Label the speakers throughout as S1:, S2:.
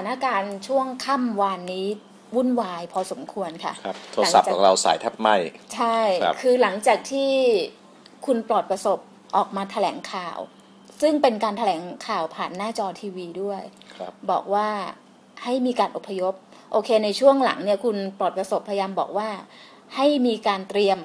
S1: านการณ์ช่วงค่ำวานนี้วุ่นวายพอสมควรค่ะ
S2: ครับโทรศัพท์ของเราสายแทบไหม
S1: ใช่
S2: ครับ
S1: คือหลังจากที่คุณปลอดประสบออกมาแถลงข่าว ซึ่งเป็นการแถลงข่าวผ่านหน้าจอทีวีด้วย
S2: ครับ
S1: บอกว่าให้มีการอพยพ โอเค ในช่วงหลังเนี่ยคุณปลอดประสบพยายามบอกว่า ให้มีการเตรียม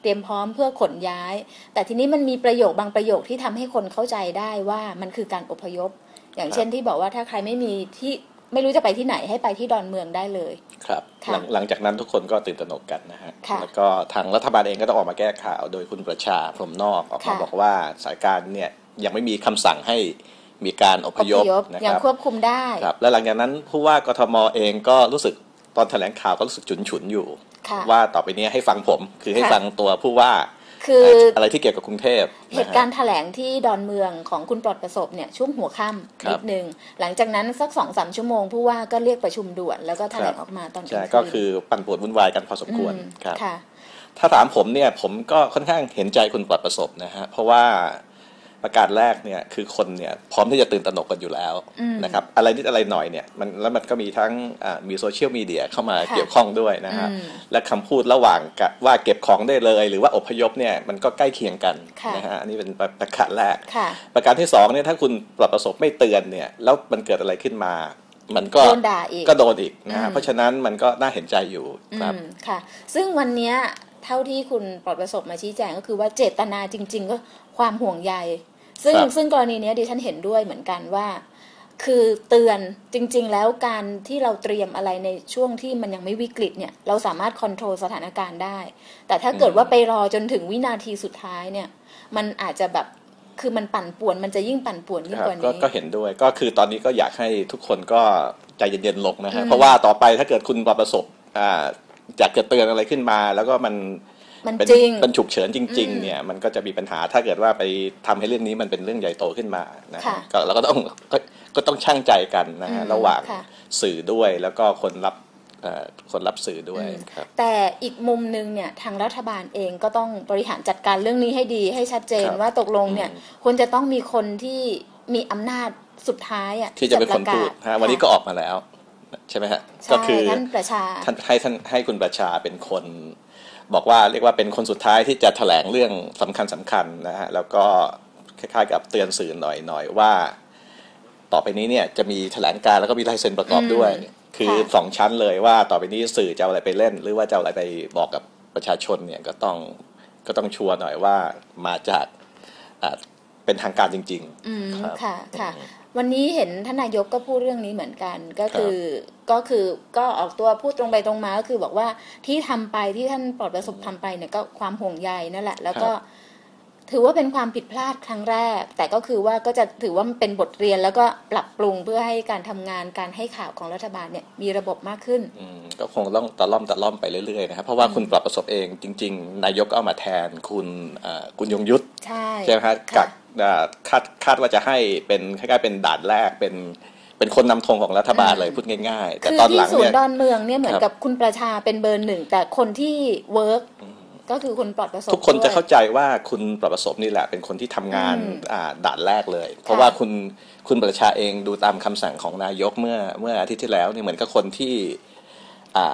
S1: เตรียมพร้อมเพื่อขนย้าย แต่ทีนี้มันมีประโยคบางประโยคที่ทำให้คนเข้าใจได้ว่ามันคือการอพยพ อย่างเช่นที่บอกว่าถ้าใครไม่มีที่ไม่รู้จะไปที่ไหนให้ไปที่ดอนเมืองได้เลย
S2: ครับ
S1: ค่ะ
S2: หลังหลังจากนั้นทุกคนก็ตื่นตระหนกกันนะฮะ
S1: ค่ะ
S2: แล้วก็ทางรัฐบาลเองก็ต้องออกมาแก้ข่าว โดยคุณประชาพรหมนอกออกมา
S1: ค่ะ
S2: บอกว่าสถานการณ์เนี่ยยังไม่มีคำสั่งให้มีการอพยพนะ
S1: ยั
S2: ค
S1: ง
S2: รับ
S1: ควบคุมได้
S2: ครับแล้วหลังจากนั้นผู้ว่ากทมเองก็รู้สึกตอนแถลงข่าวก็รู้สึกฉุนฉุนๆอยู่
S1: ค่ะ
S2: ว่าต่อไปนี้ให้ฟังผมคือให้
S1: ค่ะ
S2: ฟังตัวผู้ว่า
S1: คือ
S2: อะไรที่เกี่ยวกับกรุงเทพ
S1: เหตุการณ์แถลงที่ดอนเมืองของคุณปลอดประสบเนี่ยช่วงหัวค่
S2: ครัำบ
S1: นิดนึง หลังจากนั้นสักสองสามชั่วโมงผู้ว่าก็เรียกประชุมด่วนแล้วก็แถลงออกมาตอนก
S2: ใช่
S1: ลาง
S2: ก็
S1: คืน
S2: คือปั่นป่วนวุ่นวายกันพอสมควร
S1: อืม
S2: ครับ
S1: ค่ะ
S2: ถ้าถามผมเนี่ยผมก็ค่อนข้างเห็นใจคุณปลอดประสบนะฮะเพราะว่า ประกาศแรกเนี่ยคือคนเนี่ยพร้อมที่จะตื่นตระหนกกันอยู่แล้ว
S1: อืม
S2: นะครับอะไรนิดอะไรหน่อยเนี่ยมันแล้วมันก็มีทั้งอ่ามีโซเชียลมีเดียเข้ามา
S1: ค่ะ
S2: เกี่ยวข้องด้วยนะฮะ
S1: อืม
S2: และคำพูดระหว่างกะว่าเก็บของได้เลย หรือว่าอพยพเนี่ยมันก็ใกล้เคียงกัน
S1: ค่ะ
S2: นะฮะอันนี้เป็นประกาศแรก
S1: ค่ะ
S2: ประการที่สองเนี่ยถ้าคุณปลอดประสบไม่เตือนเนี่ยแล้วมันเกิดอะไรขึ้นมามันก็
S1: โดนด่าอีก
S2: ก็โดนอีกนะ
S1: อื
S2: ฮะ
S1: ม
S2: เพราะฉะนั้นมันก็น่าเห็นใจอยู่ครับ
S1: อืมค่ะ ซึ่งวันเนี้ย เท่าที่คุณปลอดประสบมาชี้แจงก็คือว่าเจตนาจริง ๆ ก็ความห่วงใย ซึ่ง
S2: ครับ
S1: ซึ่งกรณีเนี้ยดิฉันเห็นด้วยเหมือนกันว่า คือเตือนจริง ๆ แล้วการที่เราเตรียมอะไรในช่วงที่มันยังไม่วิกฤตเนี่ย เราสามารถควบคุมสถานการณ์ได้ แต่ถ้าเกิดว่าไปรอจนถึงวินาทีสุดท้ายเนี่ย มันอาจจะแบบคือมันปั่นป่วนมันจะยิ่งปั่นป่วนยิ่ง
S2: ครับ
S1: กว่า
S2: ก็
S1: นี้
S2: ก็เห็นด้วยก็คือตอนนี้ก็อยากให้ทุกคนก็ใจเย็นๆลงนะฮะ
S1: อืม
S2: เพราะว่าต่อไปถ้าเกิดคุณประสบอ่า อยากจะเตือนอะไรขึ้นมา แล้วก็มัน
S1: มัน
S2: เป็น
S1: จริง
S2: เป็นฉุกเฉินจริง
S1: อืม
S2: ๆเนี่ย มันก็จะมีปัญหาถ้าเกิดว่าไปทำให้เรื่องนี้มันเป็นเรื่องใหญ่โตขึ้นมานะฮะ
S1: ค่ะ
S2: ก็เราก็ต้องก็ก็ต้องช่างใจกันนะฮะ
S1: อืม
S2: ระหว่าง
S1: ค่ะ
S2: สื่อด้วยแล้วก็คนรับเอ่อคนรับสื่อด้วย
S1: อืม
S2: ครับ
S1: แต่อีกมุมหนึงเนี่ยทางรัฐบาลเองก็ต้องบริหารจัดการเรื่องนี้ให้ดีให้ชัดเจน
S2: ครับ
S1: ว่าตกลงเนี่ย
S2: อืม
S1: ควรจะต้องมีคนที่มีอำนาจสุดท้ายอะ
S2: ที่จะเป็นคนพูด
S1: ปรกาศ
S2: ฮะวันนี้ก็ออกมาแล้ว ใช่ไหมฮะ
S1: ใช่
S2: ก็คือ
S1: ท่านประชา
S2: ท่านให้ท่านให้คุณประชาเป็นคน บอกว่าเรียกว่าเป็นคนสุดท้ายที่จะแถลงเรื่องสำคัญสำคัญนะฮะแล้วก็คล้ายๆกับเตือนสื่อหน่อยหน่อยว่า ต่อไปนี้เนี่ยจะมีแถลงการณ์แล้วก็มีลายเซ็นประกอบด้วย
S1: อืม
S2: คือ
S1: ค่ะ
S2: สองชั้นเลยว่าต่อไปนี้สื่อจะเอาอะไรไปเล่น หรือว่าจะเอาอะไรไปบอกกับประชาชนเนี่ยก็ต้องก็ต้องชัวร์หน่อยว่ามาจากอ่าเป็นทางการจริง
S1: อืม
S2: ครับ
S1: ค่ะค่ะ วันนี้เห็นท่านนายกก็พูดเรื่องนี้เหมือนกัน ก็คือก็คือก็ออกตัวพูดตรงไปตรงมาก็คือบอกว่าที่ทำไปที่ท่านปลอดประสบทำไปเนี่ยก็ความห่วงใยนั่นแหละ แล้วก็
S2: ครับ
S1: ถือว่าเป็นความผิดพลาดครั้งแรก แต่ก็คือว่าก็จะถือว่ามันเป็นบทเรียนแล้วก็ปรับปรุงเพื่อให้การทำงานการให้ข่าวของรัฐบาลเนี่ยมีระบบมากขึ้น
S2: อืมก็คงต้องตะล่อมตะล่อมไปเรื่อยๆนะครับเพราะว่าคุณปรับประสบเองจริง ๆ นายกก็เอามาแทนคุณเอ่อคุณยงยุทธ
S1: ใช่
S2: ใช่ไหมครับ
S1: ค่ะ
S2: กัดอ่า คาดคาดว่าจะให้เป็นคล้ายๆเป็นด่านแรกเป็นเป็นคนนำธงของรัฐบาลเลยพูดง่ายๆ แต่
S1: คือ
S2: ตอนห
S1: ที่
S2: ลัง
S1: ศูน
S2: เนี่ย
S1: ย์ดอนเมืองเนี่ยเหมือน
S2: ครับ
S1: กับคุณประชาเป็นเบอร์หนึ่ง แต่คนที่เวิร์กก็คือคุณปลอดประสบ
S2: ทุกคนจะ
S1: ด้วย
S2: เข้าใจว่าคุณปรับประสบนี่แหละ เป็นคนที่ทำงาน
S1: อืม
S2: อ่าด่านแรกเลย เพราะว่าคุณคุณประชาเองดูตามคำสั่งของนายกเมื่อเมื่ออาทิตย์ที่แล้วนี่เหมือนกับคนที่อ่า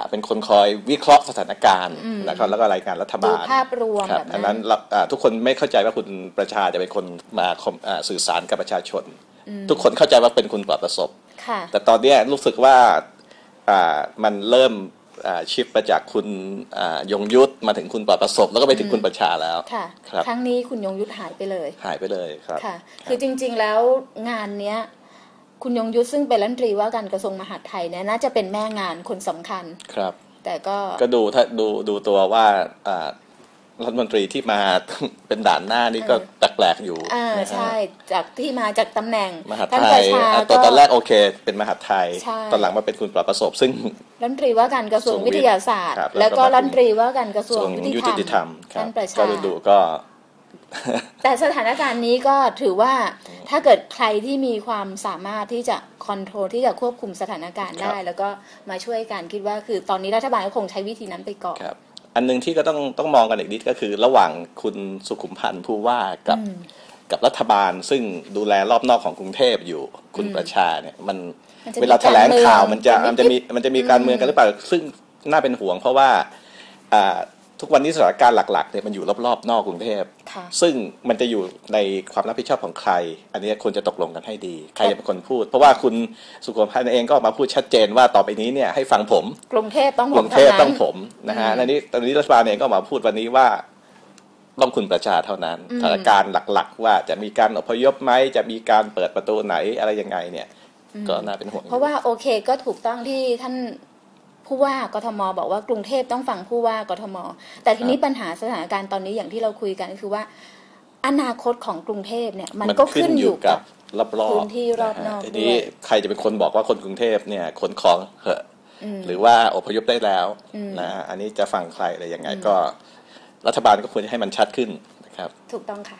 S2: เป็นคนคอยวิเคราะห์สถานการณ์แล้วก็แล้วก็รายงานรัฐ
S1: ดู
S2: บาล
S1: ภาพรวม
S2: ครับ
S1: แบบ
S2: อัน
S1: นั้
S2: นั้นนเราอ่าทุกคนไม่เข้าใจว่าคุณประชาจะเป็นคนมาคมอ่าสื่อสารกับประชาชน ทุกคนเข้าใจว่าเป็นคุณปลอดประสบ
S1: ค่ะ
S2: แต่ตอนเนี้ยรู้สึกว่าอ่ามันเริ่มอ่าชิฟมาจากคุณอ่ายงยุทธมาถึงคุณปลอดประสบ แล้วก็ไปถึงคุณประชาแล้ว
S1: ค่ะ
S2: ครับ
S1: ครั้งนี้คุณยงยุทธหายไปเลย
S2: หายไปเลยครับ
S1: ค่ะ คือจริง ๆแล้วงานเนี้ย คุณยงยุทธซึ่งเป็นรัฐมนตรีว่าการกระทรวงมหาดไทยเนี่ยน่าจะเป็นแม่งานคนสำคัญ
S2: ครับ
S1: แต่ก็
S2: ก็ดูถ้าดูดูตัวว่าอ่ารัฐมนตรีที่มาเป็นด่านหน้านี่ก็แปลกๆอยู่
S1: อ่า
S2: นะฮะ
S1: ใช่ จากที่มาจากตำแหน่ง
S2: มหาด
S1: ท่าน
S2: ไท
S1: ประ
S2: ย
S1: ชา
S2: อะต
S1: ก็
S2: อนตอนแรกโอเค เป็นมหาดไทย
S1: ใช่
S2: ตอนหลังมาเป็นคุณปลอดประสบ ซึ่ง
S1: รัฐมนตรีว่าการกระทรวงวิทยาศาสตร์
S2: ครับ
S1: แล้วก็
S2: แล้วก็
S1: รัฐมนตรีว่าการกระทรวง
S2: ส่วน
S1: ยุ
S2: ยุ
S1: ติ
S2: ติ
S1: ธ
S2: ธ
S1: ร
S2: ร
S1: ร
S2: ร
S1: ม
S2: มครับ
S1: ท่านประชา
S2: ก็ดูก็
S1: แต่สถานการณ์นี้ก็ถือว่าถ้าเกิดใครที่มีความสามารถที่จะคอนโทรลที่จะควบคุมสถานการณ์ได้
S2: ครับ
S1: แล้วก็มาช่วยกันคิดว่าคือตอนนี้รัฐบาลก็คงใช้วิธีนั้นไปก่อน
S2: ครับอันหนึงที่ก็ต้องต้องมองกันอีกนิดก็คือ ระหว่างคุณสุขุมพันธ์ผู้ว่ากับกับรัฐบาลซึ่งดูแลรอบนอกของกรุงเทพอยู่คุณประชาเนี่ยมัน
S1: มันจะมี
S2: เวลาแถลงข่าว
S1: การเมือง
S2: มันจะ
S1: เป็นนิดๆ
S2: มันจะมีมันจะมีการเมืองกันหรือเปล่าซึ่งน่าเป็นห่วงเพราะว่าอ่า ทุกวันนี้สถานการณ์หลักๆเนี่ยมันอยู่รอบๆ นอกกรุงเทพ
S1: ค่ะ
S2: ซึ่งมันจะอยู่ในความรับผิดชอบของใคร อันนี้ควรจะตกลงกันให้ดี ใครจะเป็นคนพูด เพราะว่าคุณสุขพันธ์เองก็ออกมาพูดชัดเจนว่าต่อไปนี้เนี่ยให้ฟังผม
S1: กรุงเทพต้อง
S2: ก
S1: ผ
S2: รุ
S1: ม
S2: งเทพ
S1: ท่านั้น
S2: ต้องผมนะฮะ
S1: อืม
S2: อันนี้ตอนนี้รัฐบาลเองก็ออกมาพูดวันนี้ว่าต้องคุณประชาเท่านั้น
S1: อืม
S2: สถานการณ์หลัก ๆ ว่าจะมีการอพยพไหมจะมีการเปิดประตูไหนอะไรยังไงเนี่ย ก็น่าเป็นห่วงอยู่
S1: เพราะว่าโอเคก็ถูกต้องที่ท่าน ผู้ว่ากทมบอกว่ากรุงเทพต้องฟังผู้ว่ากทม แต่ทีนี้ปัญหาสถานการณ์ตอนนี้อย่างที่เราคุยกันก็คือว่า อนาคตของกรุงเทพเนี่ย มันก็ขึ้นอยู่กับ
S2: รอบๆ
S1: พื้นที่รอบนอกะ
S2: ฮะทีนี้
S1: ด้วย
S2: ใครจะเป็นคนบอกว่าคนกรุงเทพเนี่ยขนของเหอะ
S1: อืม
S2: หรือว่าอพยพได้แล้ว
S1: อืม
S2: นะฮะอันนี้จะฟังใครอะไรยังไงก็ รัฐบาลก็ควรจะให้มันชัดขึ้นนะครับ
S1: ถูกต้องค่ะ